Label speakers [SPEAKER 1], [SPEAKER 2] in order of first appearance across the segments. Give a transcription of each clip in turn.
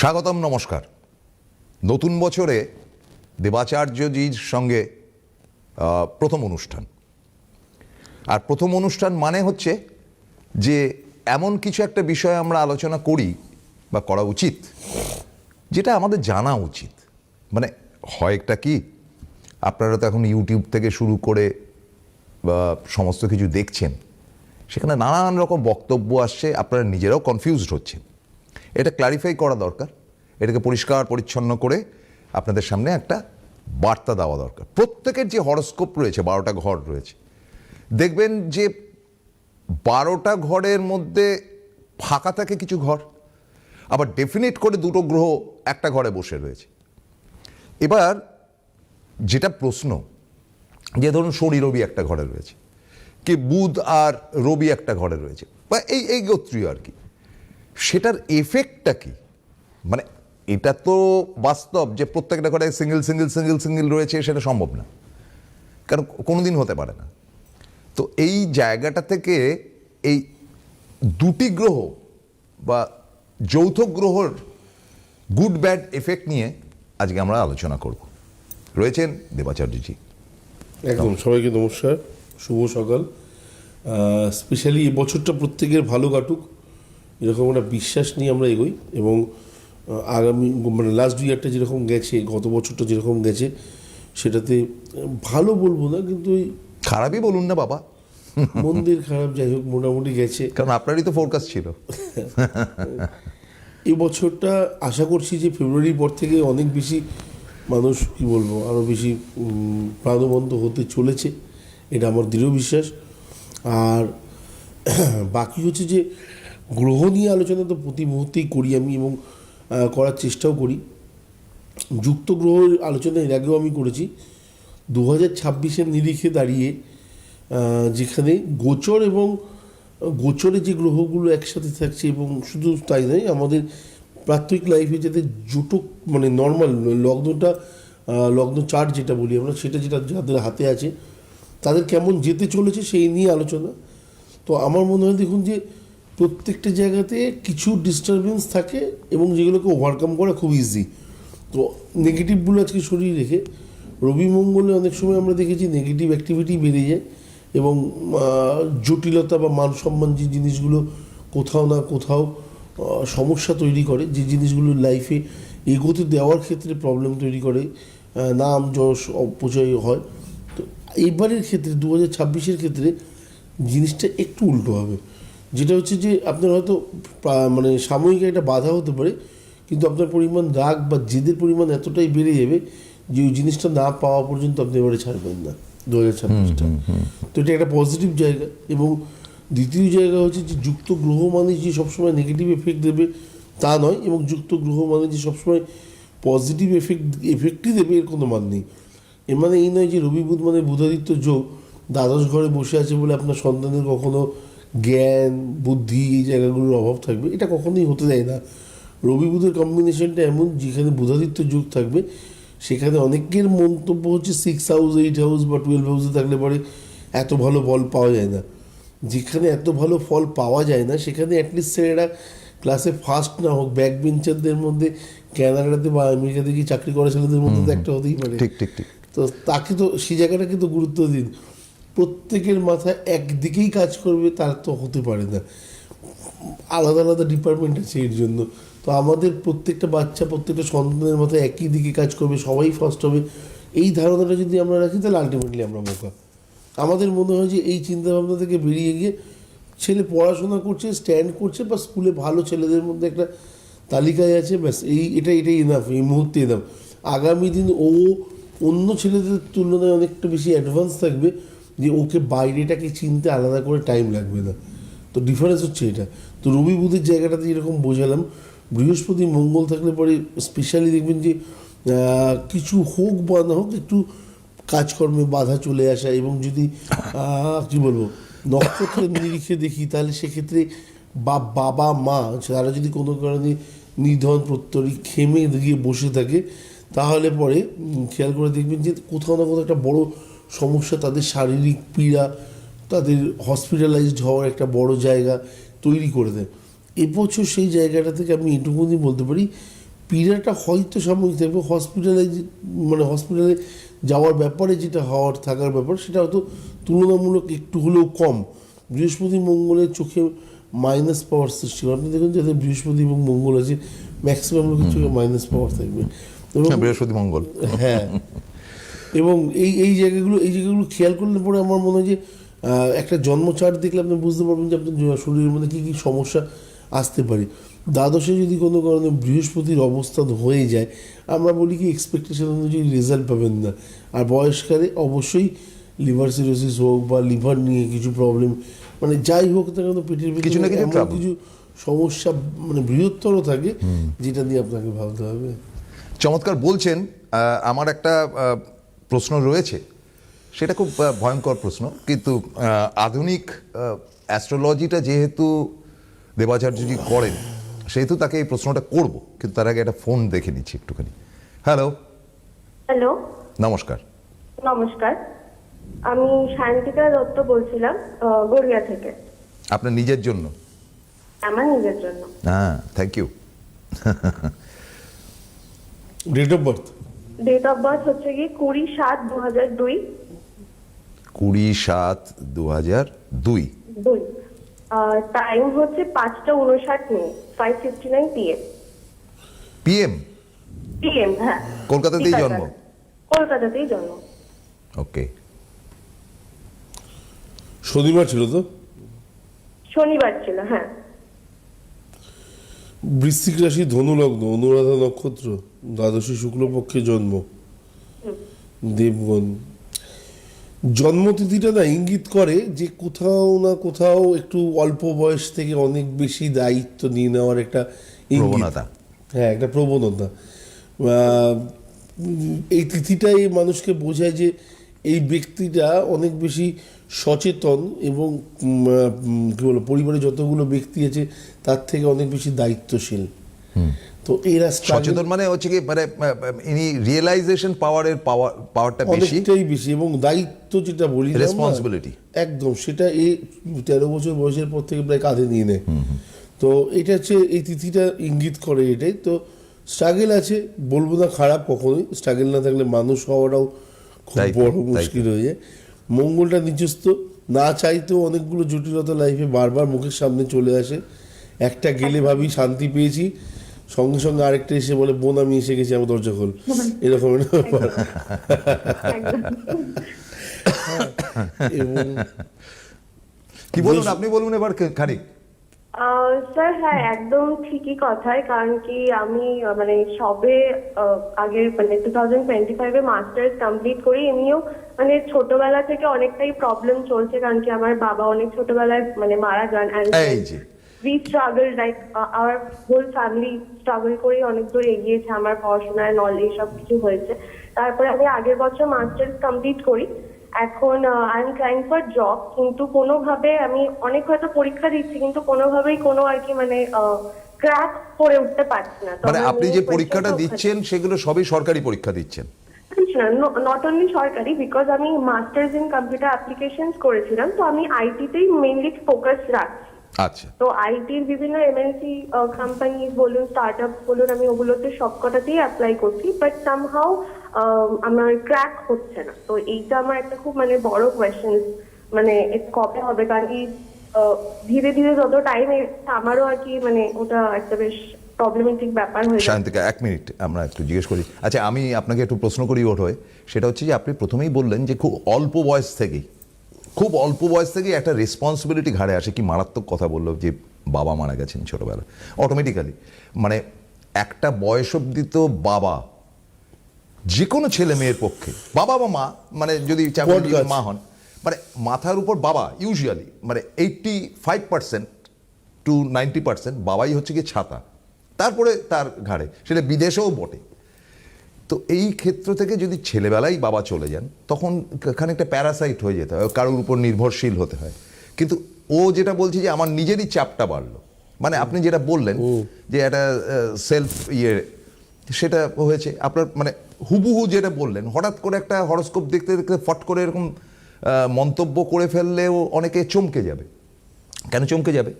[SPEAKER 1] স্বাগতম, নমস্কার। নতুন বছরে দেবাচার্যজির সঙ্গে প্রথম অনুষ্ঠান। আর প্রথম অনুষ্ঠান মানে হচ্ছে যে এমন কিছু একটা বিষয়ে আমরা আলোচনা করি বা করা উচিত, যেটা আমাদের জানা উচিত। মানে হয় একটা কি? আপনারা তো এখন ইউটিউব থেকে শুরু করে বা সমস্ত কিছু দেখছেন। সেখানে নানান রকম বক্তব্য আসছে, আপনারা নিজেরাও কনফিউজড হচ্ছেন। এটা ক্লারিফাই করা দরকার। এটাকে পরিষ্কার, পরিচ্ছন্ন করে আপনাদের সামনে একটা বার্তা দেওয়া দরকার। প্রত্যেকের যে হরস্কোপ রয়েছে, বারোটা ঘর রয়েছে, দেখবেন যে বারোটা ঘরের মধ্যে ফাঁকা থাকে কিছু ঘর, আবার ডেফিনেট করে দুটো গ্রহ একটা ঘরে বসে রয়েছে। এবার যেটা প্রশ্ন, যে ধরুন শনি, রবি একটা ঘরে রয়েছে, কি বুধ আর রবি একটা ঘরে রয়েছে, বা এই এই গোত্রীয় আর কি। সেটার এফেক্টটা কি? মানে এটা তো বাস্তব যে প্রত্যেকটা ঘরে সিঙ্গেল সিঙ্গেল সিঙ্গেল সিঙ্গেল রয়েছে, সেটা সম্ভব না। কারণ কোনোদিন হতে পারে না। তো এই জায়গাটা থেকে এই দুটি গ্রহ বা যৌথ গ্রহর গুড ব্যাড এফেক্ট নিয়ে আজকে আমরা আলোচনা করব। রয়েছেন দেবাচার্যজি।
[SPEAKER 2] একদম, সবাইকে নমস্কার, শুভ সকাল। স্পেশালি এই বছরটা প্রত্যেকের ভালো কাটুক। এরকম একটা বিশ্বাস নিয়ে আমরা এগোই এবং আগামী মানে লাস্ট দুই একটা যেরকম গেছে গত বছরটা যেরকম গেছে সেটাতে ভালো বলব না কিন্তু ওই
[SPEAKER 1] খারাপই বলুন না বাবা।
[SPEAKER 2] মন্দির খারাপ যাই হোক মোটামুটি গেছে।
[SPEAKER 1] কারণ আপনারই তো ফোরকাস্ট ছিল।
[SPEAKER 2] এই বছরটা আশা করছি যে ফেব্রুয়ারির পর থেকে অনেক বেশি মানুষ কি বলব আরও বেশি প্রাণবন্ত হতে চলেছে এটা আমার দৃঢ় বিশ্বাস। আর বাকি হচ্ছে যে গ্রহ নিয়ে আলোচনা তো প্রতি মুহূর্তেই করি আমি এবং করার চেষ্টাও করি। যুক্ত গ্রহ আলোচনা এর আগেও আমি করেছি। দু হাজার ছাব্বিশের নিরিখে দাঁড়িয়ে যেখানে গোচর এবং, গোচরে যে গ্রহগুলো একসাথে থাকছে এবং শুধু তাই নয়, আমাদের প্রাত্যহিক লাইফে যাতে জুটো মানে নর্মাল লগ্নটা লগ্ন চার্ট যেটা বলি আমরা, সেটা যেটা যাদের হাতে আছে, তাদের কেমন যেতে চলেছে সেই নিয়ে আলোচনা। তো আমার মনে হয় দেখুন যে প্রত্যেকটা জায়গাতে কিছু ডিস্টারবেন্স থাকে এবং যেগুলোকে ওভারকাম করা খুব ইজি তো নেগেটিভগুলো আজকে সরিয়ে রেখে রবি মঙ্গলে অনেক সময় আমরা দেখেছি নেগেটিভ অ্যাক্টিভিটি বেড়ে যায় এবং জটিলতা বা মান সম্মান যে জিনিসগুলো কোথাও না কোথাও সমস্যা তৈরি করে, যে জিনিসগুলো লাইফে এগোতে দেওয়ার ক্ষেত্রে প্রবলেম তৈরি করে নাম যশ, অপচয় হয়। তো এইবারের ক্ষেত্রে দু হাজার ছাব্বিশের ক্ষেত্রে জিনিসটা একটু উল্টো হবে। যেটা হচ্ছে যে আপনার হয়তো মানে সাময়িক একটা বাধা হতে পারে কিন্তু আপনার পরিমাণ রাগ বা জেদের পরিমাণ এতটাই বেড়ে যাবে যে ওই জিনিসটা না পাওয়া পর্যন্ত আপনি এবারে ছাড়বেন না দু হাজার ছাব্বিশটা তো এটা একটা পজিটিভ জায়গা এবং দ্বিতীয় জায়গা হচ্ছে যে যুক্ত গ্রহ মানে যে সবসময় নেগেটিভ এফেক্ট দেবে তা নয় এবং যুক্ত গ্রহ মানে যে সবসময় পজিটিভ এফেক্ট এফেক্টই দেবে এর কোনো মান নেই। এর মানে এই নয় যে রবি বুধ মানে বুধাদিত্য যোগ দ্বাদশ ঘরে বসে আছে বলে আপনার সন্তানের কখনো জ্ঞান বুদ্ধি এই জায়গাগুলোর অভাব থাকবে। এটা কখনোই হতে দেয় না। রবি বুধের কম্বিনেশনটা এমন যেখানে বুধাদিত্য যুগ থাকবে সেখানে অনেকের মন্তব্য হচ্ছে সিক্স হাউস এইট হাউস বা টুয়েলভ হাউসে থাকলে পরে এত ভালো ফল পাওয়া যায় না। যেখানে এত ভালো ফল পাওয়া যায় না সেখানে অ্যাটলিস্ট ছেলেরা ক্লাসে ফার্স্ট না হোক ব্যাক বেঞ্চারদের মধ্যে ক্যানাডাতে বা আমেরিকাতে কি চাকরি করা ছেলেদের মধ্যে তো একটা হতেই পারে।
[SPEAKER 1] ঠিক ঠিক ঠিক।
[SPEAKER 2] তো তাকে তো সেই জায়গাটাকে তো গুরুত্ব দিন। প্রত্যেকের মাথায় একদিকেই কাজ করবে, তার তো হতে পারে না। আলাদা আলাদা ডিপার্টমেন্ট আছে এর জন্য। তো আমাদের প্রত্যেকটা বাচ্চা, প্রত্যেকটা সন্তানের মাথায় একই দিকে কাজ করবে, সবাই ফার্স্ট হবে। এই ধারণাটা যদি আমরা রাখি, তাহলে আলটিমেটলি আমরা বোকা। আমাদের মনে হয় যে এই চিন্তাভাবনা থেকে বেরিয়ে গিয়ে ছেলে পড়াশোনা করছে স্ট্যান্ড করছে বা স্কুলে ভালো ছেলেদের মধ্যে একটা তালিকায় আছে, ব্যাস, এই, এটা, এটাই এনাফ এই মুহূর্তে এনাফ আগামী দিন ও অন্য ছেলেদের তুলনায় অনেকটা বেশি অ্যাডভান্স থাকবে। যে ওকে বাইরেটাকে চিনতে আলাদা করে টাইম লাগবে না। তো ডিফারেন্স হচ্ছে এটা। তো রবি বুধের জায়গাটাতে যেরকম বোঝালাম, বৃহস্পতি মঙ্গল থাকলে পরে স্পেশালি দেখবেন যে কিছু হোক বা না হোক, একটু কাজকর্মে বাধা চলে আসা এবং যদি কি বলব, নক্ষত্রের নিরিখে দেখি, তাহলে সেক্ষেত্রে বা বাবা, মা, তারা যদি কোনো কারণে নিধন, প্রত্যরী, খেমে গিয়ে বসে থাকে, তাহলে পরে খেয়াল করে দেখবেন যে কোথাও না কোথাও একটা বড় সমস্যা তাদের শারীরিক পীড়া তাদের হসপিটালাইজড হওয়ার একটা বড় জায়গা তৈরি করে দেয়। এবছর সেই জায়গাটা থেকে আমি এটুকুনি বলতে পারি পীড়াটা হয়তো সাময়িক থাকবে হসপিটালে মানে হসপিটালে যাওয়ার ব্যাপারে যেটা হওয়ার থাকার ব্যাপার সেটা হয়তো তুলনামূলক একটু হলেও কম। বৃহস্পতি মঙ্গলের চোখে মাইনাস পাওয়ার সৃষ্টি করে। আপনি দেখুন যাদের বৃহস্পতি এবং মঙ্গল আছে ম্যাক্সিমাম লোকের চোখে মাইনাস পাওয়ার থাকবে। এবং
[SPEAKER 1] হ্যাঁ, বৃহস্পতি মঙ্গল।
[SPEAKER 2] হ্যাঁ এবং এই এই জায়গাগুলো এই জায়গাগুলো খেয়াল করলে পরে আমার মনে হয় যে একটা জন্ম চার্ট দেখলে আপনি বুঝতে পারবেন যে আপনার শরীরের মধ্যে কী কী সমস্যা আসতে পারে। দ্বাদশে যদি কোনো কারণে বৃহস্পতির অবস্থান হয়ে যায় আমরা বলি কি এক্সপেকটেশন অনুযায়ী রেজাল্ট পাবেন না। আর বয়সকালে অবশ্যই লিভার সিরোসিস হোক বা লিভার নিয়ে কিছু প্রবলেম মানে যাই হোক না কেন পেটের
[SPEAKER 1] কিছু না কিছু
[SPEAKER 2] কিছু সমস্যা মানে বৃহত্তর থাকে যেটা নিয়ে আপনাকে ভাবতে হবে।
[SPEAKER 1] চমৎকার বলছেন আমার একটা প্রশ্ন রয়েছে। সেটা খুব ভয়ঙ্কর প্রশ্ন। কিন্তু আধুনিক অ্যাস্ট্রোলজিটা যেহেতু দেবাচার্যজি করেন সেহেতু তাকে এই প্রশ্নটা করব। কিন্তু তার আগে একটা ফোন দেখে নিচ্ছি একটুখানি। হ্যালো
[SPEAKER 3] হ্যালো
[SPEAKER 1] নমস্কার।
[SPEAKER 3] নমস্কার। আমি সায়ন্তিকা দত্ত বলছিলাম গড়িয়া থেকে।
[SPEAKER 1] আপনার নিজের জন্য?
[SPEAKER 3] আমার নিজের জন্য।
[SPEAKER 1] হ্যাঁ thank you
[SPEAKER 2] date of birth
[SPEAKER 3] date of birth হচ্ছে কি কুড়ি সাত দু হাজার দুই।
[SPEAKER 1] কুড়ি সাত দু হাজার দুই।
[SPEAKER 3] দুই। টাইম হচ্ছে পাঁচটা উনষাট minute five fifty nine PM
[SPEAKER 1] PM
[SPEAKER 3] PM হ্যাঁ।
[SPEAKER 1] কলকাতাতেই জন্ম?
[SPEAKER 3] কলকাতাতেই জন্ম।
[SPEAKER 1] ওকে
[SPEAKER 2] শনিবার ছিল তো?
[SPEAKER 3] শনিবার ছিল হ্যাঁ।
[SPEAKER 2] বৃশ্চিক রাশি ধনুলগ্ন অনুরাধা নক্ষত্র দ্বাদশী শুক্লপক্ষে জন্ম দেবগণ জন্মতিথিটা না ইঙ্গিত করে যে কোথাও না কোথাও একটু অল্প বয়স থেকে অনেক বেশি দায়িত্ব নিয়ে নেওয়ার একটা।
[SPEAKER 1] প্রবণতা।
[SPEAKER 2] হ্যাঁ একটা প্রবণতা আহ, এই তিথিটাই মানুষকে বোঝায় যে এই ব্যক্তিটা অনেক বেশি সচেতন এবং কি বলব পরিবারে যতগুলো ব্যক্তি আছে তার থেকে অনেক বেশি দায়িত্বশীল। তো এরা
[SPEAKER 1] সচেতন মানে হচ্ছে কি মানে ইনি রিয়েলাইজেশন পাওয়ারের পাওয়ার পাওয়ারটা বেশি।
[SPEAKER 2] অনেকটাই বেশি এবং দায়িত্ব যেটা বলি
[SPEAKER 1] Responsibility.
[SPEAKER 2] একদম সেটা এই তেরো বছর বয়সের পর থেকে প্রায় কাঁধে নিয়ে নেয়। তো এটা হচ্ছে এই তিথিটা ইঙ্গিত করে এটাই। তো স্ট্রাগেল আছে বলব না খারাপ কখনোই স্ট্রাগেল না থাকলে মানুষ হওয়াটাও খুব বড় মুশকিল হয়ে যায়। মঙ্গলটা নিজস্ব না চাইতেও অনেকগুলো জটিলতা লাইফে বারবার মুখের সামনে চলে আসে। একটা গেলে ভাবি শান্তি পেয়েছি সঙ্গে সঙ্গে আরেকটা এসে বলে বোন আমি এসে গেছি আমার দরজা খোল। এরকম
[SPEAKER 1] কি বলুন আপনি বলুন এবার খানিক।
[SPEAKER 3] স্যার হ্যাঁ একদম ঠিকই কথাই। কারণ কি আমি মানে সবে আগের মানে টু থাউজেন্ড টোয়েন্টি ফাইভে মাস্টার্স কমপ্লিট করি। এমনিও মানে ছোটবেলা থেকে অনেকটাই প্রবলেম চলছে। কারণ কি আমার বাবা অনেক ছোটবেলায় মানে মারা যান। We struggle like our whole family struggle করে অনেক দূর এগিয়েছে আমার পড়াশোনায় নলেজ সব কিছু হয়েছে। তারপরে আমি আগের বছর মাস্টার্স কমপ্লিট করি। এখন I am trying for job কিন্তু কোনোভাবে আমি অনেক হয়তো পরীক্ষা দিচ্ছি কিন্তু কোনোভাবেই কোনো আর কি মানে ক্র্যাক করে উঠতে পারছি না।
[SPEAKER 1] মানে আপনি যে পরীক্ষাটা দিচ্ছেন সেগুলো সবই সরকারি পরীক্ষা দিচ্ছেন?
[SPEAKER 3] নট অনলি সরকারি বিকজ আমি মাস্টার্স ইন কম্পিউটার অ্যাপ্লিকেশনস করেছিলাম তো আমি আইটিতেই মেইনলি ফোকাস রাখছি।
[SPEAKER 1] আচ্ছা।
[SPEAKER 3] তো আইটির বিভিন্ন এমএনসি কোম্পানি বলুন স্টার্টআপ বলুন আমি ওগুলোতে সবকটাতেই অ্যাপ্লাই করছি বাট সামহাও আমার ক্র্যাক হচ্ছে না। তো এইটা আমার একটা খুব মানে বড় কোয়েশ্চেন মানে কবে হবে? কারণ কি ধীরে ধীরে যত টাইম আমারও আর কি মানে ওটা একটা বেশ প্রবলেমেটিক ব্যাপার হয়ে
[SPEAKER 1] এক মিনিট আমরা একটু জিজ্ঞেস করি। আচ্ছা আমি আপনাকে একটু প্রশ্ন করি ওর হয়ে। সেটা হচ্ছে যে আপনি প্রথমেই বললেন যে খুব অল্প বয়স থেকেই, খুব অল্প বয়স থেকেই একটা রেসপন্সিবিলিটি ঘাড়ে আসে। কি মারাত্মক কথা বলল যে বাবা মারা গেছেন ছোটবেলা অটোমেটিক্যালি মানে একটা বয়স অব্দি তো বাবা যে কোনো ছেলে মেয়ের পক্ষে। বাবা বা মা মানে যদি মা হন মানে মাথার উপর বাবা ইউজুয়ালি মানে eighty five percent to ninety percent বাবাই হচ্ছে কি ছাতা। তারপরে তার ঘাড়ে সেটা বিদেশেও বটে। তো এই ক্ষেত্র থেকে যদি ছেলেবেলায় বাবা চলে যান তখন খানিকটা প্যারাসাইট হয়ে যেতে হয় কারোর উপর নির্ভরশীল হতে হয়। কিন্তু ও যেটা বলছে যে আমার নিজেরই চাপটা বাড়লো। মানে আপনি যেটা বললেন যে একটা সেলফ ইয়ে সেটা হয়েছে। আপনার মানে হুবহু যেটা বললেন হঠাৎ করে একটা হরস্কোপ দেখতে দেখতে ফট করে এরকম মন্তব্য করে ফেললেও অনেকে চমকে যাবে। কেন চমকে যাবে?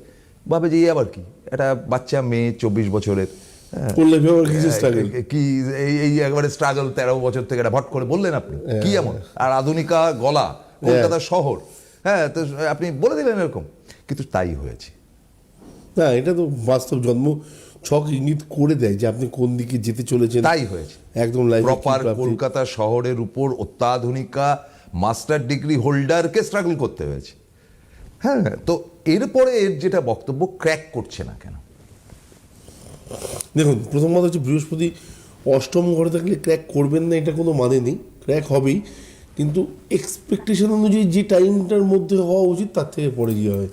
[SPEAKER 1] ভাবে যে আবার কি? একটা বাচ্চা মেয়ে চব্বিশ বছরের এ- কি এই এই একবারে স্ট্রাগল তেরো বছর থেকে এটা ভট করে বললেন আপনি?
[SPEAKER 2] হ্যাঁ।
[SPEAKER 1] কি এমন? আর আধুনিকা গলা কলকাতা শহর? হ্যাঁ তো আপনি বলে দিলেন এরকম। কিন্তু তাই হয়েছে।
[SPEAKER 2] না এটা তো বাস্তব জন্ম। ছক ইঙ্গিত করে দেয় যে আপনি কোন দিকে যেতে চলেছেন।
[SPEAKER 1] তাই হয়েছে।
[SPEAKER 2] একদম
[SPEAKER 1] প্রপার কলকাতা শহরের উপর অত্যাধুনিকা মাস্টার ডিগ্রি হোল্ডারকে স্ট্রাগল করতে হয়েছে। হ্যাঁ তো এরপরে এর যেটা বক্তব্য ক্র্যাক করছে না কেন?
[SPEAKER 2] দেখুন প্রথম কথা হচ্ছে বৃহস্পতি অষ্টম ঘরে থাকলে ক্র্যাক করবেন না এটা কোনো মানে নেই। ক্র্যাক হবেই। কিন্তু এক্সপেকটেশন অনুযায়ী যে টাইমটার মধ্যে হওয়া উচিত তার থেকে পরে গিয়ে হয়।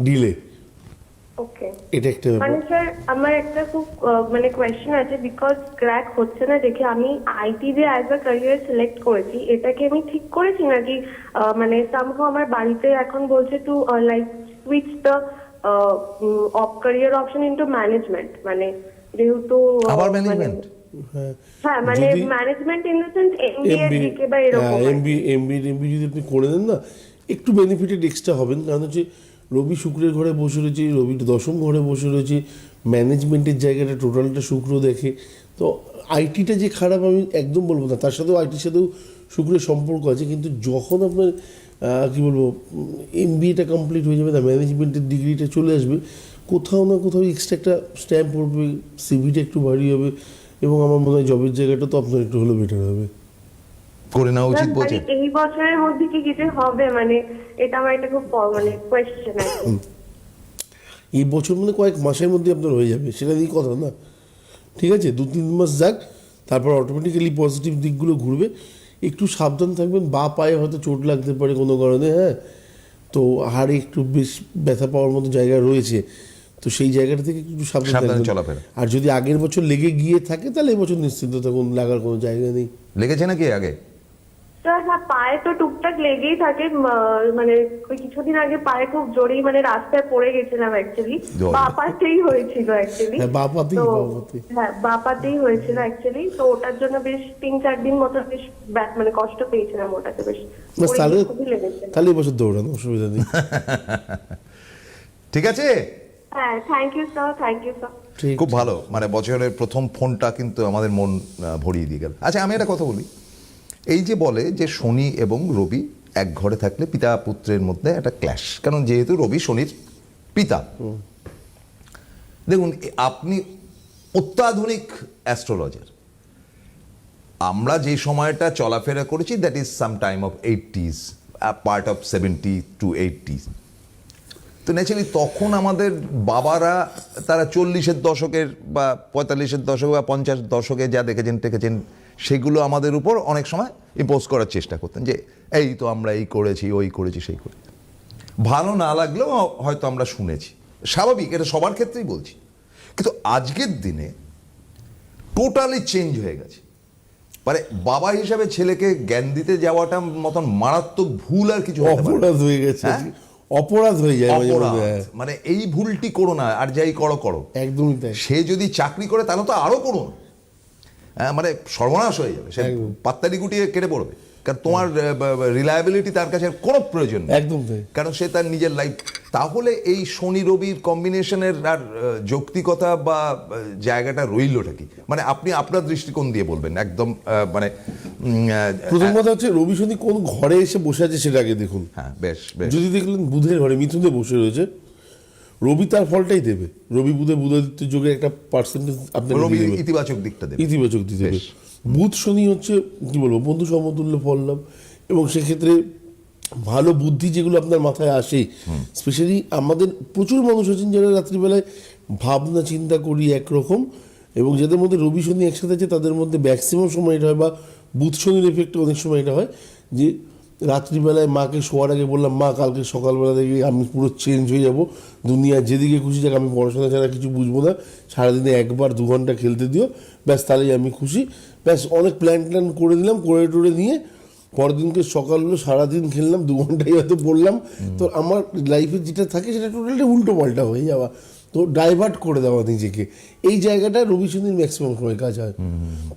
[SPEAKER 2] ডিলে এটা একটা
[SPEAKER 3] মানে স্যার আমার একটা খুব মানে কোয়েশ্চেন আছে বিকজ ক্র্যাক হচ্ছে না দেখে আমি আইটি যে অ্যাজ আ ক্যারিয়ার সিলেক্ট করেছি এটাকে আমি ঠিক করেছি নাকি মানে সামহাও আমার বাড়িতে এখন বলছে to like switch the of career option into management মানে যেহেতু
[SPEAKER 1] আবার
[SPEAKER 3] মানে-
[SPEAKER 1] ম্যানেজমেন্ট
[SPEAKER 2] হ্যাঁ।
[SPEAKER 3] হ্যাঁ মানে management in the sense MBA
[SPEAKER 2] MB
[SPEAKER 3] বা এরকম
[SPEAKER 2] এমবি এমবি এমবি যদি আপনি করে দেন না একটু বেনিফিটেড এক্সট্রা হবেন কারণ হচ্ছে রবি শুক্রের ঘরে বসে রয়েছে রবি দশম ঘরে বসে রয়েছে, ম্যানেজমেন্টের জায়গাটা, টোটালটা শুক্র দেখে। তো আইটিটা যে খারাপ আমি একদম বলব না, তার সাথেও আইটির সাথেও শুক্রের সম্পর্ক আছে, কিন্তু যখন আপনার কি বলব এমবিএটা কমপ্লিট হয়ে যাবে না ম্যানেজমেন্টের ডিগ্রিটা চলে আসবে, কোথাও না কোথাও এক্সট্রা একটা স্ট্যাম্প পড়বে সিভিটা একটু ভারী হবে, এবং আমার মনে হয় জবের জায়গাটা তো আপনার একটু হলেও বেটার হবে।
[SPEAKER 1] করে নেওয়া উচিত
[SPEAKER 3] মানে
[SPEAKER 1] বলছেন
[SPEAKER 3] এই বছরের মধ্যে কি কিছু হবে? মানে এটা আমার একটা খুব মানে কোয়েশ্চেন আছে
[SPEAKER 2] এই বছর মানে কয়েক মাসের মধ্যে আপনার হয়ে যাবে সেটা দিয়ে কথা না। ঠিক আছে দু তিন মাস যাক তারপর অটোমেটিক্যালি পজিটিভ দিকগুলো ঘুরবে। একটু সাবধান থাকবেন বা পায়ে হয়তো চোট লাগতে পারে কোনো কারণে হ্যাঁ। তো হাড়ে একটু বেশ ব্যথা পাওয়ার মতো জায়গা রয়েছে তো সেই জায়গাটা থেকে একটু সাবধান থাকবেন।
[SPEAKER 1] চলাফেরা।
[SPEAKER 2] আর যদি আগের বছর লেগে গিয়ে থাকে তাহলে এবছর নিশ্চিন্ত থাকুন লাগার কোনো জায়গা নেই।
[SPEAKER 1] লেগেছে নাকি আগে?
[SPEAKER 3] স্যার হ্যাঁ পায়ে তো টুকটাক লেগেই থাকে মানে ওই কিছুদিন আগে পায়ে খুব জোরেই মানে রাস্তায় পড়ে গেছিলাম অ্যাকচুয়ালি বাপাতেই হয়েছিল অ্যাকচুয়ালি
[SPEAKER 2] হ্যাঁ।
[SPEAKER 3] হ্যাঁ বাপাতেই হয়েছিল অ্যাকচুয়ালি তো ওটার জন্য বেশ তিন চার দিন মতো বেশ ব্যাক মানে কষ্ট পেয়েছিলাম ওটাতে বেশ।
[SPEAKER 2] বাস তাহলে তাহলে দৌড়ানো অসুবিধা নেই।
[SPEAKER 1] ঠিক আছে?
[SPEAKER 3] হ্যাঁ thank you sir thank you sir
[SPEAKER 1] খুব ভালো। মানে বছরের প্রথম ফোনটা কিন্তু আমাদের মন ভরিয়ে দিয়ে গেল। আচ্ছা আমি একটা কথা বলি। এই যে বলে যে শনি এবং রবি এক ঘরে থাকলে পিতা পুত্রের মধ্যে একটা ক্ল্যাশ। কারণ যেহেতু রবি শনির পিতা। দেখুন আপনি অত্যাধুনিক অ্যাস্ট্রোলজার। আমরা যে সময়টা চলাফেরা করেছি that is some time of eighties part of seventy two eighties তো ন্যাচারালি তখন আমাদের বাবারা, তারা চল্লিশের দশকের বা পঁয়তাল্লিশের দশক বা পঞ্চাশ দশকে যা দেখেছেন, টেকেছেন সেগুলো আমাদের উপর অনেক সময় ইম্পোজ করার চেষ্টা করতেন যে এই তো আমরা এই করেছি ওই করেছি সেই করেছি ভালো না লাগলেও হয়তো আমরা শুনেছি স্বাভাবিক এটা সবার ক্ষেত্রেই বলছি কিন্তু আজকের দিনে টোটালি চেঞ্জ হয়ে গেছে মানে বাবা হিসাবে ছেলেকে জ্ঞান দিতে যাওয়াটা মতন মারাত্মক ভুল আর কিছু।
[SPEAKER 2] অপরাধ হয়ে গেছে
[SPEAKER 1] হ্যাঁ?
[SPEAKER 2] অপরাধ হয়ে যায় হ্যাঁ।
[SPEAKER 1] মানে এই ভুলটি করো না আর যাই করো করো
[SPEAKER 2] একদমই তাই
[SPEAKER 1] সে যদি চাকরি করে তাহলে তো আরও করো না। হ্যাঁ, মানে সর্বনাশ হয়ে যাবে। সে। পাত্তারি গুটিয়ে কেটে পড়বে। কারণ তোমার রিলায়েবিলিটি তার কাছে কোনো প্রয়োজন নেই।
[SPEAKER 2] একদম
[SPEAKER 1] কারণ সে তার নিজের লাইফ তাহলে এই শনি রবির কম্বিনেশনের আর যৌক্তিকতা বা জায়গাটা রইলটা কি? মানে আপনি আপনার দৃষ্টিকোণ দিয়ে বলবেন একদম মানে
[SPEAKER 2] প্রথম কথা হচ্ছে রবি শনি কোন ঘরে এসে বসে আছে সেটা আগে দেখুন।
[SPEAKER 1] হ্যাঁ বেশ বেশ।
[SPEAKER 2] যদি দেখলেন বুধের ঘরে মিথুনে বসে রয়েছে রবি তার ফলটাই দেবে। রবি বুধে বুধাদিত্য যোগে একটা পার্সেন্টেজ আপনার
[SPEAKER 1] রবি ইতিবাচক দিকটা দেবে।
[SPEAKER 2] ইতিবাচক দিতে দেবে। বুধ শনি হচ্ছে কি বলব বন্ধু সমতুল্য ফল লাভ। এবং সেক্ষেত্রে ভালো বুদ্ধি যেগুলো আপনার মাথায় আসে স্পেশালি আমাদের প্রচুর মানুষ আছেন যারা রাত্রিবেলায় ভাবনা চিন্তা করি একরকম। এবং যাদের মধ্যে রবি শনি একসাথে আছে তাদের মধ্যে ম্যাক্সিমাম সময় এটা হয় বা বুধ শনির এফেক্টে অনেক সময় এটা হয়। যে রাত্রিবেলায় মাকে শোয়ার আগে বললাম, মা, কালকে সকালবেলা থেকে আমি পুরো চেঞ্জ হয়ে যাব। দুনিয়া যেদিকে খুশি যাক, আমি পড়াশোনা ছাড়া কিছু বুঝব না। সারাদিনে একবার দু ঘণ্টা খেলতে দিও। ব্যাস, তাহলেই আমি খুশি। ব্যাস, অনেক প্ল্যান ট্যান করে দিলাম করে টোরে নিয়ে পরের দিনকে সকাল হলো সারাদিন খেললাম, দু ঘন্টাই হয়তো পড়লাম। তো আমার লাইফে যেটা থাকে, সেটা টোটালটা উল্টো পাল্টা হয়ে যাওয়া। তো ডাইভার্ট করে দেওয়া নিজেকে। এই জায়গাটা রবি ম্যাক্সিমাম সময় কাজ হয়।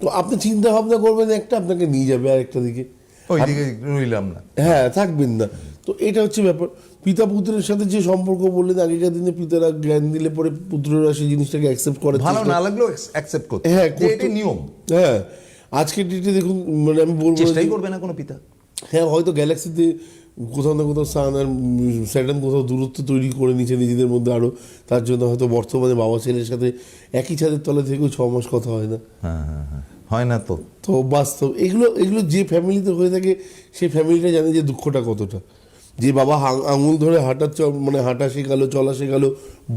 [SPEAKER 2] তো আপনি চিন্তা ভাবনা করবেন, একটা আপনাকে নিয়ে যাবে আরেকটা দিকে।
[SPEAKER 1] ওই দিকে রইলাম না।
[SPEAKER 2] হ্যাঁ থাকবেন না। তো এটা হচ্ছে ব্যাপার। পিতা পুত্রের সাথে যে সম্পর্ক বললেন আগেকার দিনে পিতারা জ্ঞান দিলে পরে পুত্ররা সেই জিনিসটাকে অ্যাকসেপ্ট করে
[SPEAKER 1] ভালো না। লাগলেও অ্যাকসেপ্ট করতে
[SPEAKER 2] হ্যাঁ,
[SPEAKER 1] যে নিয়ম।
[SPEAKER 2] হ্যাঁ আজকের ডেটে দেখুন মানে আমি বলব
[SPEAKER 1] চেষ্টাই করবে না কোনো পিতা।
[SPEAKER 2] হ্যাঁ হয়তো গ্যালাক্সিতে কোথাও না কোথাও সান আর স্যাটার্ন কোথাও দূরত্ব তৈরি করে নিয়েছে নিজেদের মধ্যে আরও তার জন্য হয়তো বর্তমানে বাবা ছেলের সাথে একই ছাদের তলা থেকেও ছ মাস কথা হয় না।
[SPEAKER 1] হ্যাঁ হ্যাঁ হ্যাঁ। হয় না তো?
[SPEAKER 2] তো বাস্তব এগুলো এগুলো যে ফ্যামিলিতে হয়ে থাকে সেই ফ্যামিলিটা জানে যে দুঃখটা কতটা। যে বাবা আঙুল ধরে হাঁটা মানে হাঁটা শেখালো চলা শেখালো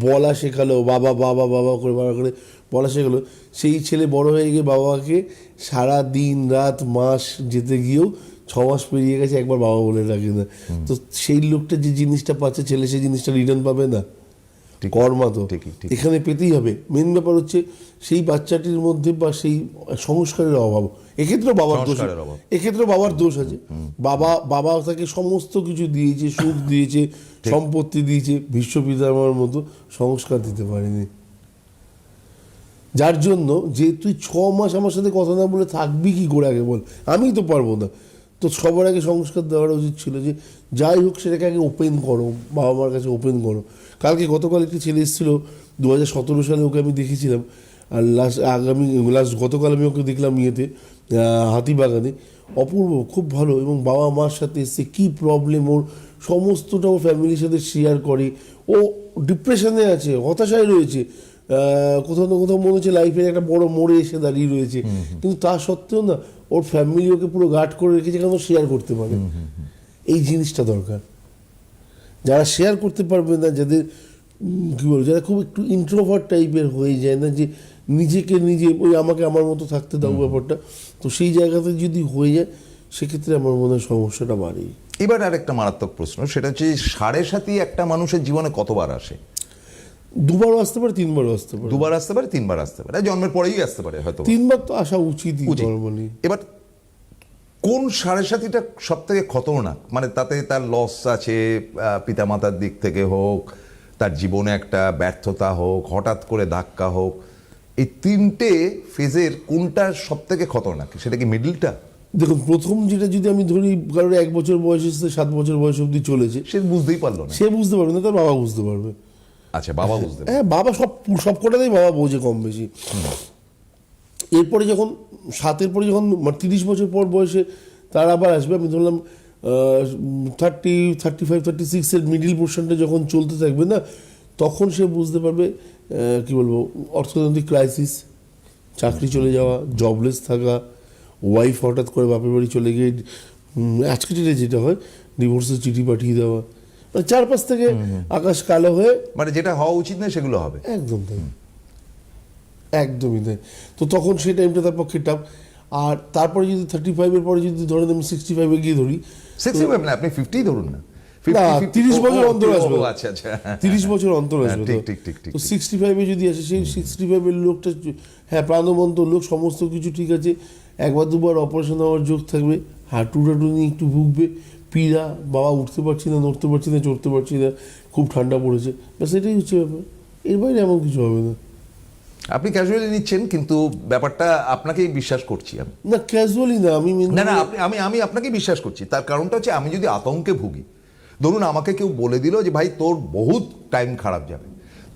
[SPEAKER 2] বলা শেখালো বাবা বাবা বাবা করে বাবা করে বলা শেখালো সেই ছেলে বড় হয়ে গিয়ে বাবাকে সারা দিন রাত মাস যেতে গিয়েও ছ মাস পেরিয়ে গেছে একবার বাবা বলে ডাকে না। তো সেই লোকটা যে জিনিসটা পাচ্ছে ছেলে সেই জিনিসটা রিটার্ন পাবে না?
[SPEAKER 1] ঠিক।
[SPEAKER 2] কর্মা তো
[SPEAKER 1] ঠিকই, ঠিক।
[SPEAKER 2] এখানে পেতেই হবে। মেন ব্যাপার হচ্ছে সেই বাচ্চাটির মধ্যে বা সেই সংস্কারের অভাব। এক্ষেত্রে বাবার দোষ এক্ষেত্রে বাবার দোষ আছে। বাবা বাবা তাকে সমস্ত কিছু দিয়েছে সুখ দিয়েছে সম্পত্তি দিয়েছে ভীষ্ম পিতামার মতো সংস্কার দিতে পারেনি। যার জন্য যে তুই ছ মাস আমার সাথে কথা না বলে থাকবি কি করে আগে বল? আমি তো পারব না। তো সবার আগে সংস্কার দেওয়ার উচিত ছিল যে যাই হোক সেটাকে আগে ওপেন করো বাবা মার কাছে ওপেন করো। কালকে গতকাল একটি ছেলে এসেছিল দু হাজার সতেরো সালে ওকে আমি দেখেছিলাম। আর লাস্ট আগামী লাস্ট গতকাল আমি ওকে দেখলাম ইয়েতে হাতিবাগানে। অপূর্ব খুব ভালো এবং বাবা মার সাথে এসে কী প্রবলেম ওর সমস্তটা ও ফ্যামিলির সাথে শেয়ার করে। ও ডিপ্রেশনে আছে হতাশায় রয়েছে। কোথাও না কোথাও মনে হচ্ছে লাইফের একটা বড় মোড়ে এসে দাঁড়িয়ে রয়েছে। কিন্তু তা সত্ত্বেও না ওর ফ্যামিলি ওকে পুরো গার্ড করে রেখেছে কেন? শেয়ার করতে পারে। এই জিনিসটা দরকার। যারা শেয়ার করতে পারবে না যাদের কি বলব যারা খুব একটু ইন্ট্রোভার্ট টাইপের হয়ে যায় না যে নিজেকে নিজে ওই আমাকে আমার মতো থাকতে দাও ব্যাপারটা তো সেই জায়গাতে যদি হয়ে যায় সেক্ষেত্রে আমার মনে হয় সমস্যাটা বাড়ে
[SPEAKER 1] এবার আর একটা মারাত্মক প্রশ্ন সেটা হচ্ছে সাড়ে সাথী একটা মানুষের জীবনে কতবার আসে?
[SPEAKER 2] দুবারও আসতে পারে তিনবারও আসতে পারে।
[SPEAKER 1] দুবার আসতে পারে তিনবার আসতে পারে। জন্মের পরেই আসতে পারে হয়তো
[SPEAKER 2] তিনবার তো আসা
[SPEAKER 1] উচিত। এবার কোন সাড়ে সাথীটা সব থেকে খতরনাক? মানে তাতে তার লস আছে পিতামাতার দিক থেকে হোক তার জীবনে একটা ব্যর্থতা হোক হঠাৎ করে ধাক্কা হোক এই তিনটে ফেজের কোনটা সব থেকে খতরনাক? সেটা কি মিডলটা
[SPEAKER 2] দেখুন প্রথম যেটা যদি আমি ধরি কারোর এক বছর বয়স এসে সাত বছর বয়স অবধি চলেছে।
[SPEAKER 1] সে বুঝতেই পারল না।
[SPEAKER 2] সে বুঝতে পারবে না তার বাবা বুঝতে পারবে।
[SPEAKER 1] আচ্ছা বাবা বুঝতে
[SPEAKER 2] হ্যাঁ বাবা সব সব কটাতেই বাবা বোঝে কম বেশি। এরপরে যখন সাতের পরে যখন তিরিশ বছর পর বয়সে তার আবার আসবে আমি ধরলাম থার্টি থার্টি ফাইভ থার্টি সিক্সের মিডিল পোর্শনটা যখন চলতে থাকবে না তখন সে বুঝতে পারবে কি বলব অর্থনৈতিক ক্রাইসিস চাকরি চলে যাওয়া জবলেস থাকা ওয়াইফ হঠাৎ করে বাপের বাড়ি চলে গিয়ে আজকে ডেটে যেটা হয় ডিভোর্সের চিঠি পাঠিয়ে দেওয়া মানে চারপাশ থেকে আকাশ কালো হয়ে
[SPEAKER 1] মানে যেটা হওয়া উচিত না সেগুলো হবে।
[SPEAKER 2] একদম তাই। একদমই তাই। তো তখন সেই টাইমটা তার পক্ষে টাফ আর তারপরে যদি থার্টি ফাইভের পরে যদি ধরেন আমি সিক্সটি ফাইভে গিয়ে ধরি
[SPEAKER 1] সিক্সটি ফাইভ না আপনি ফিফটি ধরুন না। 50,
[SPEAKER 2] না
[SPEAKER 1] 50
[SPEAKER 2] তিরিশ বছর অন্তর আসবে।
[SPEAKER 1] আচ্ছা আচ্ছা।
[SPEAKER 2] তিরিশ বছর অন্তর
[SPEAKER 1] হ্যাঁ,
[SPEAKER 2] আসবে
[SPEAKER 1] ঠিক,
[SPEAKER 2] তো।
[SPEAKER 1] ঠিক, ঠিক, ঠিক,
[SPEAKER 2] তো সিক্সটি ফাইভে যদি আসে সেই সিক্সটি ফাইভের লোকটা হ্যাঁ প্রাণবন্ত লোক সমস্ত কিছু ঠিক আছে। একবার দুবার অপারেশন হওয়ার যোগ থাকবে। হাঁটু টাটু নিয়ে একটু ভুগবে। পীড়া বাবা উঠতে পারছি না নড়তে পারছি না চড়তে পারছি না খুব ঠান্ডা পড়েছে। ব্যাস এটাই হচ্ছে ব্যাপার। এর বাইরে এমন কিছু হবে না।
[SPEAKER 1] আপনি ক্যাজুয়ালি নিচ্ছেন কিন্তু ব্যাপারটা আপনাকেই বিশ্বাস করছি আমি।
[SPEAKER 2] না ক্যাজুয়ালি না আমি
[SPEAKER 1] না না আপনি আমি আমি আপনাকে বিশ্বাস করছি। তার কারণটা হচ্ছে আমি যদি আতঙ্কে ভুগি ধরুন আমাকে কেউ বলে দিল যে ভাই তোর বহুত টাইম খারাপ যাবে।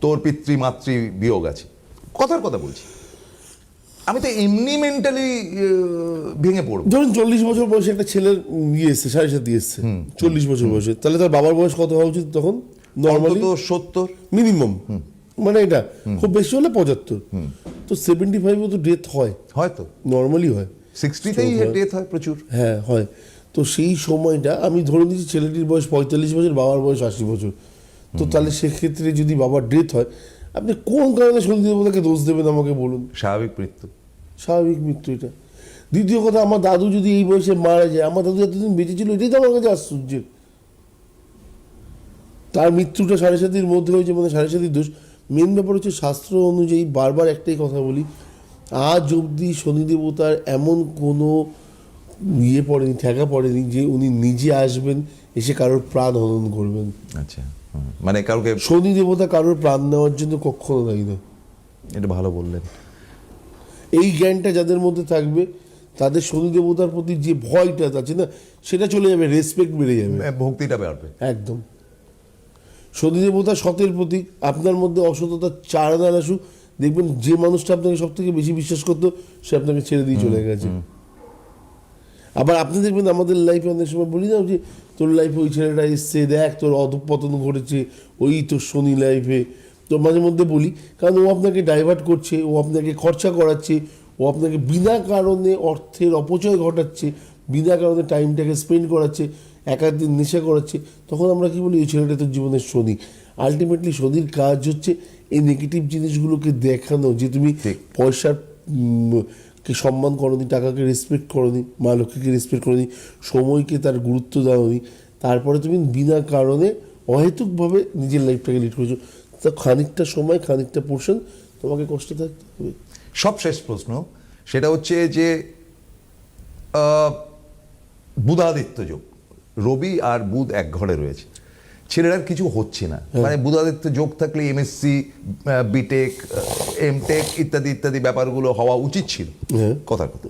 [SPEAKER 1] তোর পিতৃমাতৃ বিয়োগ আছে। কথার কথা বলছি। আমি তো এমনি মেন্টালি ভেঙে পড়ব।
[SPEAKER 2] ধরুন চল্লিশ বছর বয়সে একটা ছেলের ইয়ে এসছে সাড়ে সাথে এসছে। চল্লিশ বছর বয়সে। তাহলে তার বাবার বয়স কত হওয়া উচিত তখন? নর্মালি
[SPEAKER 1] অন্তত সত্তর।
[SPEAKER 2] মিনিমাম মানে এটা খুব বেশি হলে পঁচাত্তর। তো সেভেন্টি ফাইভে তো ডেথ হয়।
[SPEAKER 1] হয়তো।
[SPEAKER 2] নর্মালি হয়।
[SPEAKER 1] সিক্সটিতেই। ডেথ হয় প্রচুর।
[SPEAKER 2] হ্যাঁ হয়। তো সেই সময়টা আমি ধরে নিচ্ছি ছেলেটির বয়স পঁয়তাল্লিশ বছর বাবার বয়স আশি বছর। তো তাহলে সেক্ষেত্রে যদি বাবার ডেথ হয় আপনি কোন কারণে সন্ধি দেবতাকে দোষ দেবেন আমাকে বলুন?
[SPEAKER 1] স্বাভাবিক মৃত্যু।
[SPEAKER 2] স্বাভাবিক মৃত্যু এটা। দ্বিতীয় কথা আমার দাদু যদি এই বয়সে মারা যায় আমার দাদু এতদিন বেঁচে ছিল এটাই তো আমার কাছে আশ্চর্যের। তার মৃত্যুটা সাড়ে সাতির মধ্যে হয়েছে মানে সাড়ে সাতির দোষ। মেন ব্যাপার হচ্ছে শাস্ত্র অনুযায়ী বারবার একটাই কথা বলি আজ অবধি শনি দেবতার এমন কোনো ইয়ে পড়েনি ঠেকা পড়েনি যে উনি নিজে আসবেন এসে কারোর প্রাণ হনন করবেন।
[SPEAKER 1] আচ্ছা মানে কাউকে
[SPEAKER 2] শনি দেবতা কারোর প্রাণ নেওয়ার জন্য কখনো দায়ী না
[SPEAKER 1] এটা ভালো বললেন।
[SPEAKER 2] এই জ্ঞানটা যাদের মধ্যে থাকবে তাদের শনি দেবতার প্রতি যে ভয়টা আছে না সেটা চলে যাবে রেসপেক্ট বেড়ে যাবে।
[SPEAKER 1] ভক্তিটা বাড়বে।
[SPEAKER 2] একদম। শনি দেবতা সতের প্রতীক। আপনার মধ্যে অসততা চার না আসুক দেখবেন যে মানুষটা আপনাকে সব থেকে বেশি বিশ্বাস করতো সে আপনাকে ছেড়ে দিয়ে চলে গেছে। আবার আপনি দেখবেন আমাদের লাইফে অনেক সময় বলি না যে তোর লাইফে ওই ছেলেটা এসছে দেখ তোর অধপতন ঘটেছে ওই তোর শনি লাইফে তো মাঝে মধ্যে বলি কারণ ও আপনাকে ডাইভার্ট করছে ও আপনাকে খরচা করাচ্ছে ও আপনাকে বিনা কারণে অর্থের অপচয় ঘটাচ্ছে বিনা কারণে টাইমটাকে স্পেন্ড করাচ্ছে। একাধিক নেশা করাচ্ছে তখন আমরা কি বলি ওই ছেলেটা তোর জীবনের শনি। আলটিমেটলি শনির কাজ হচ্ছে এই নেগেটিভ জিনিসগুলোকে দেখানো যে তুমি পয়সার কে সম্মান করনি টাকাকে রেসপেক্ট করনি মা লক্ষ্মীকে রেসপেক্ট করনি সময়কে তার গুরুত্ব দাওনি তারপরে তুমি বিনা কারণে অহেতুকভাবে নিজের লাইফটাকে লিড করেছ। তা খানিকটা সময় খানিকটা পোর্শন তোমাকে কষ্ট থাকতে হবে।
[SPEAKER 1] সব শেষ প্রশ্ন সেটা হচ্ছে যে বুধাদিত্য যোগ। রবি আর বুধ এক ঘরে রয়েছে। ছেলেটার কিছু হচ্ছে না। মানে বুধাদিত্য যোগ থাকলে এমএসসি বিটেক এমটেক ইত্যাদি ইত্যাদি ব্যাপারগুলো হওয়া উচিত ছিল।
[SPEAKER 2] হ্যাঁ।
[SPEAKER 1] কথার কথা।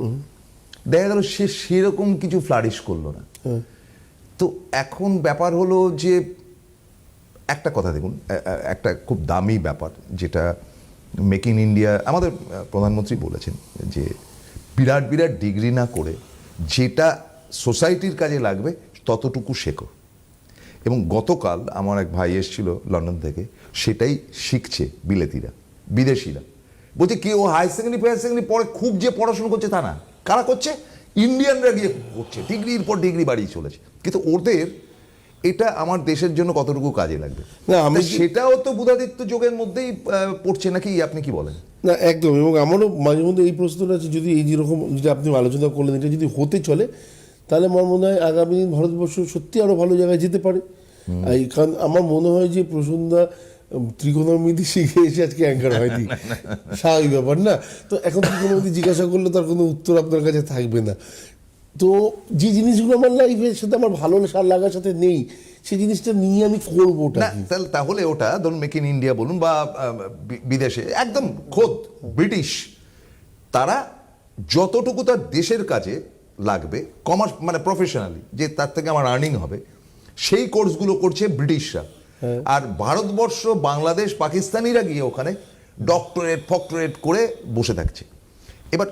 [SPEAKER 1] দেখা গেল সে সেরকম কিছু ফ্লারিশ করল না।
[SPEAKER 2] হ্যাঁ।
[SPEAKER 1] তো এখন ব্যাপার হলো যে একটা কথা দেখুন একটা খুব দামি ব্যাপার যেটা মেক ইন ইন্ডিয়া আমাদের প্রধানমন্ত্রী বলেছেন যে বিরাট বিরাট ডিগ্রি না করে যেটা সোসাইটির কাজে লাগবে ততটুকু শেখো। এবং গতকাল আমার এক ভাই এসেছিল লন্ডন থেকে সেটাই শিখছে বিলেতিরা বিদেশিরা। বলছে কেউ হায়ার সেকেন্ডারি ফায়ার সেকেন্ডারি পরে খুব যে পড়াশোনা করছে তা না। কারা করছে? ইন্ডিয়ানরা গিয়ে করছে। ডিগ্রির পর ডিগ্রি বাড়িয়ে চলেছে। কিন্তু ওদের এটা আমার দেশের জন্য কতটুকু কাজে লাগবে?
[SPEAKER 2] না, আমি
[SPEAKER 1] সেটাও তো বুধাদিত্য যোগের মধ্যেই পড়ছে নাকি? আপনি কি বলেন?
[SPEAKER 2] না একদম। এবং আমারও মাঝে মধ্যে এই প্রশ্নটা আছে যদি এই যেরকম যদি আপনি আলোচনা করলেন এটা যদি হতে চলে তাহলে আমার মনে হয় আগামী দিন ভারতবর্ষ সত্যি আরও ভালো জায়গায় যেতে পারে। এই কারণ আমার মনে হয় যে প্রসন্দা ত্রিকোণমিতি শিখে এসে আজকে অ্যাঙ্কার হয়নি। স্বাভাবিক ব্যাপার না। তো এখন ত্রিকোণমিতি জিজ্ঞাসা করলে তার কোনো উত্তর আপনার কাছে থাকবে না। তো যে জিনিসগুলো আমার লাইফের সাথে আমার ভালো সার লাগার সাথে নেই সেই জিনিসটা নিয়ে আমি করব
[SPEAKER 1] না তাহলে তাহলে ওটা ধরুন মেক ইন ইন্ডিয়া বলুন বা বিদেশে একদম খোদ ব্রিটিশ। তারা যতটুকু তার দেশের কাজে লাগবে কমার্স মানে প্রফেশনালি যে তার থেকে আমার আর্নিং হবে সেই কোর্সগুলো করছে ব্রিটিশরা। আর ভারতবর্ষ বাংলাদেশ পাকিস্তানিরা গিয়ে ওখানে ডক্টরেট ফক্টরেট করে বসে থাকছে। এবার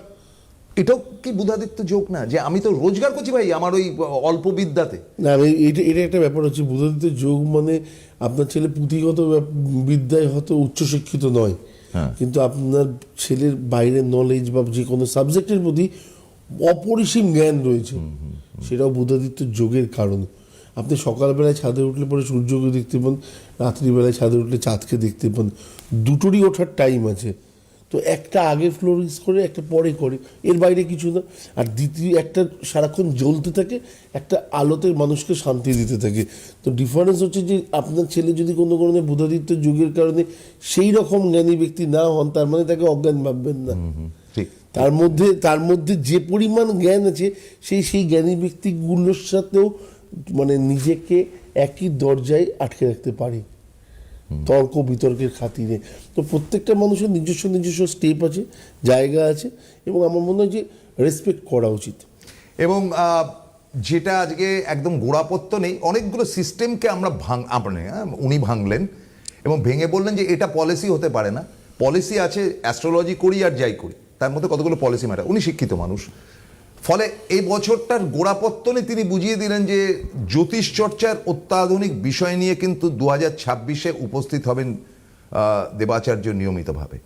[SPEAKER 1] এটাও কি বুধাদিত্য যোগ না? যে আমি তো রোজগার করছি ভাই আমার ওই অল্প বিদ্যাতে।
[SPEAKER 2] না এটা এটা একটা ব্যাপার হচ্ছে বুধাদিত্য যোগ মানে আপনার ছেলে পুঁথিগত বিদ্যায় হয়তো উচ্চশিক্ষিত নয়।
[SPEAKER 1] হ্যাঁ।
[SPEAKER 2] কিন্তু আপনার ছেলের বাইরের নলেজ বা যে কোনো সাবজেক্টের প্রতি অপরিসীম জ্ঞান রয়েছে। সেটাও বুধাদিত্য যোগের কারণ। আপনি সকালবেলায় ছাদে উঠলে পরে সূর্যকে দেখতে পান রাত্রিবেলায় ছাদে উঠলে চাঁদকে দেখতে পান। দুটোরই ওঠার টাইম আছে। তো একটা আগে ফ্লোরিস করে একটা পরে করে। এর বাইরে কিছু না। আর দ্বিতীয় একটা সারাক্ষণ জ্বলতে থাকে একটা আলোতে মানুষকে শান্তি দিতে থাকে। তো ডিফারেন্স হচ্ছে যে আপনার ছেলে যদি কোনো কারণে বুধাদিত্য যুগের কারণে সেই রকম জ্ঞানী ব্যক্তি না হন তার মানে তাকে অজ্ঞান ভাববেন না।
[SPEAKER 1] ঠিক।
[SPEAKER 2] তার মধ্যে তার মধ্যে যে পরিমাণ জ্ঞান আছে সেই সেই জ্ঞানী ব্যক্তিগুলোর সাথেও মানে নিজেকে একই দরজায় আটকে রাখতে পারে। তর্ক বিতর্কের খাতিরে। তো প্রত্যেকটা মানুষের নিজস্ব নিজস্ব স্টেপ আছে জায়গা আছে এবং আমার মনে হয় যে রেসপেক্ট করা উচিত।
[SPEAKER 1] এবং যেটা আজকে একদম গোড়াপত্য নেই অনেকগুলো সিস্টেমকে আমরা ভাঙ আপনি উনি ভাঙলেন এবং ভেঙে বললেন যে এটা পলিসি হতে পারে না। পলিসি আছে অ্যাস্ট্রোলজি করি আর যাই করি। তার মধ্যে কতগুলো পলিসি ম্যাটার উনি শিক্ষিত মানুষ। ফলে এই বছরটার গোড়াপত্তনে তিনি বুঝিয়ে দিলেন যে জ্যোতিষ চর্চার অত্যাধুনিক বিষয় নিয়ে কিন্তু দু ছাব্বিশে উপস্থিত হবেন দেবাচার্য নিয়মিতভাবে।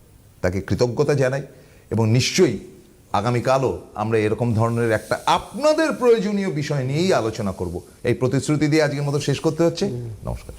[SPEAKER 1] তাকে কৃতজ্ঞতা জানাই এবং নিশ্চয়ই আগামীকালও আমরা এরকম ধরনের একটা আপনাদের প্রয়োজনীয় বিষয় নিয়েই আলোচনা করব। এই প্রতিশ্রুতি দিয়ে আজকের মতো শেষ করতে হচ্ছে। নমস্কার।